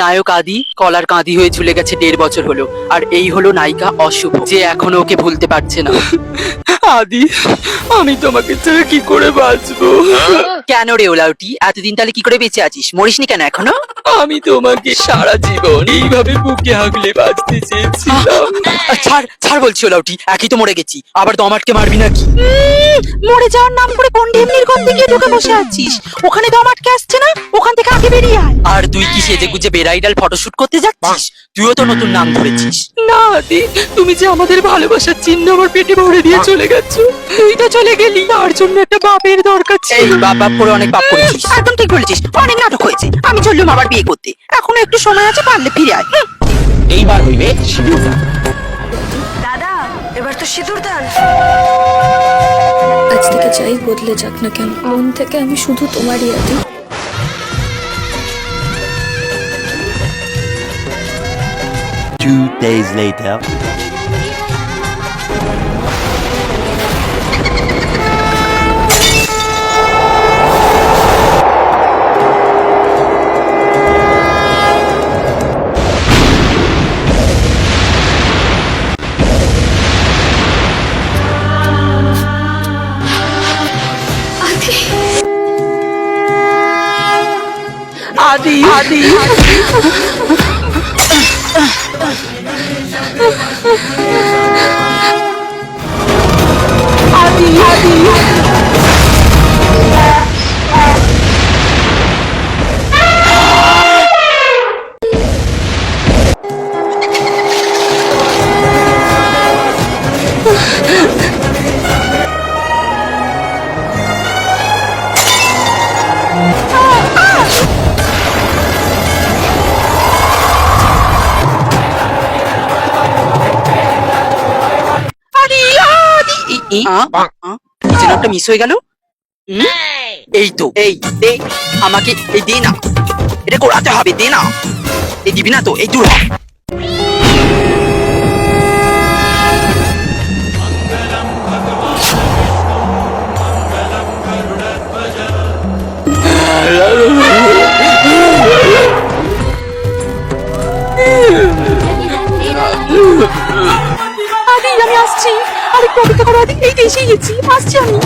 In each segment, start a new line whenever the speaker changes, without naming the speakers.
নায়ক আদি, কলার কাঁদি হয়ে ঝুলে গেছে দেড় বছর হলো, আর এই হলো নায়িকা অশুভ, যে এখনও ওকে ভুলতে পারছে না।
আদি আমি তোমাকে ছেড়ে কি করে বাঁচবো?
কেন রে ওলাউটি? এতদিন তাহলে কি করে বেঁচে আছিস? মরিসনি কেন এখনও?
আমি তোমাকে সারা জীবন এইভাবে বুকে হাগলে বাঁচতে চেয়েছিলাম।
আহ, ছাড় ছাড় বলছি ওলাউটি একই তো মরে গেছি। আবার দম আটকে মারবি নাকি? মরে যাওয়ার নাম করে কোন ঢেমনির গন্ধে গিয়ে ঢুকে বসে আছিস? ওখানে দম আটকে আসছে না ওখান থেকে আগে বেরিয়ে আয়। আর তুই কি সেজে গুজে বেড়াইডাল ফটোশুট করতে যাচ্ছিস? তুইও তো নতুন নাম ধরেছিস।
না আদি তুমি যে আমাদের ভালোবাসার চিহ্ন আমার পেটে ভরে দিয়ে চলে গেছো? তুই তো চলে গেলি। তার জন্য একটা বাপের দরকার
এই
ছিল
বাপ বাপ করে অনেক পাপ করেছিস। একদম ঠিক বলেছিস। অনেক নাটক হয়েছে। আমি চললুম আবার বিয়ে করতে। এখনও একটু সময় আছে পারলে ফিরে আয়।
এইবার হইবে সিঁদুরদান
দাদা এবার তো সিঁদুর দান।
আজ থেকে যাই বদলে যাক না কেন মন থেকে আমি শুধু তোমারই আদি।
Two days later.
আদি আদি আদি যেন একটা মিস হয়ে গেল এই। তো এই দে আমাকে এই দে না। এটা করাতে হবে দে না। এই দিবি না তো এই দূর।
আদি আমি আসছি। আরেকটু অপেক্ষা করো আদি এই তো এসেই গেছি আসছি আমি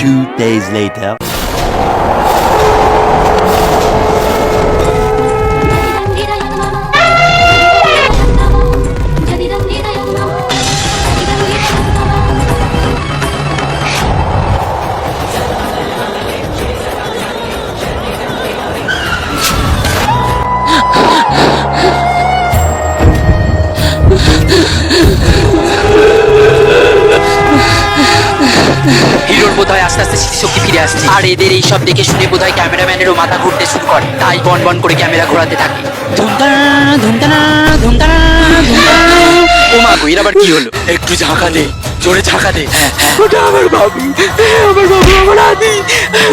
Two days later.
আস্তে ফিরে আসছে। আর এদের এই সব দেখে শুনে বোধহয় ক্যামেরাম্যানেরও মাথা ঘুরতে শুরু করে। তাই বন বন করে ক্যামেরা ঘোরাতে থাকে। ধুমতানা ধুমতানা ধুমতানা ধুমতানা ও মা গো এর আবার কি হলো? একটু ঝাঁকা দে জোরে ঝাঁকা দে। হ্যাঁ হ্যাঁ।
ওটা আমার বাবু আমার বাবু আমার আদি।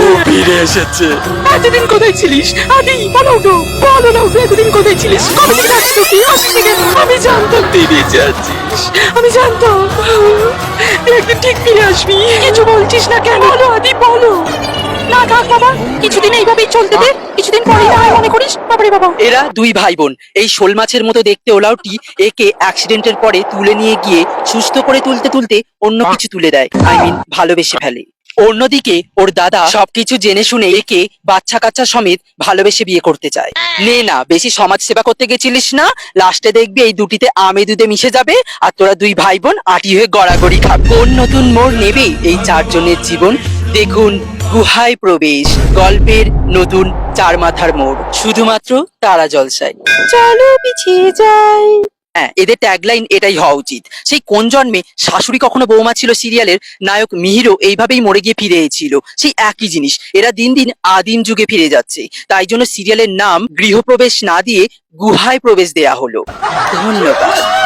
ও ফিরে এসেছে। এতদিন কোথায় ছিলিস? আদি বলো তো বলো না এতদিন কোথায় ছিলিস? কবে থেকে ডাকছিল থেকে আমি জানতাম তুই বেঁচে আছিস আমি জানতাম। তুই একদিন ঠিক ফিরে আসবি। কিছু বলছিস না কেন? বলো আদি বলো। থাক বাবা। কিছুদিন এইভাবেই চলতে দে। কিছুদিন পরেই না মনে করিস? বাবারে বাবা।
এরা দুই ভাই বোন এই শোল মাছের মতো দেখতে ওলাউটি একে অ্যাক্সিডেন্টের পরে তুলে নিয়ে গিয়ে সুস্থ করে তুলতে তুলতে অন্য কিছু তুলে দেয়। আই মিন ভালোবেসে ফেলে। অন্যদিকে ওর দাদা সবকিছু জেনে শুনে একে বাচ্চা কাচ্চা সমেত ভালোবেসে বিয়ে করতে চায়। নে না বেশি সমাজ সেবা করতে গেছিলিস না। লাস্টে দেখবি এই দুটিতে আমে দুধে মিশে যাবে আর তোরা দুই ভাই বোন আটি হয়ে গড়াগড়ি খাবে। কোন নতুন মোড় নেবে এই চারজনের জীবন? দেখুন গুহায় প্রবেশ গল্পের নতুন চার মাথার মোড় শুধুমাত্র তারা জলসায়। চলো পিছিয়ে যাই। হ্যাঁ এদের ট্যাগলাইন এটাই হওয়া উচিত। সেই কোন জন্মে শাশুড়ি কখনো বৌমা ছিল সিরিয়ালের নায়ক মিহিরও এইভাবেই মরে গিয়ে ফিরে এসেছিল। সেই একই জিনিস এরা দিন দিন আদিম যুগে ফিরে যাচ্ছে। তাই জন্য সিরিয়ালের নাম গৃহপ্রবেশ না দিয়ে গুহায় প্রবেশ দেয়া হলো। ধন্যবাদ।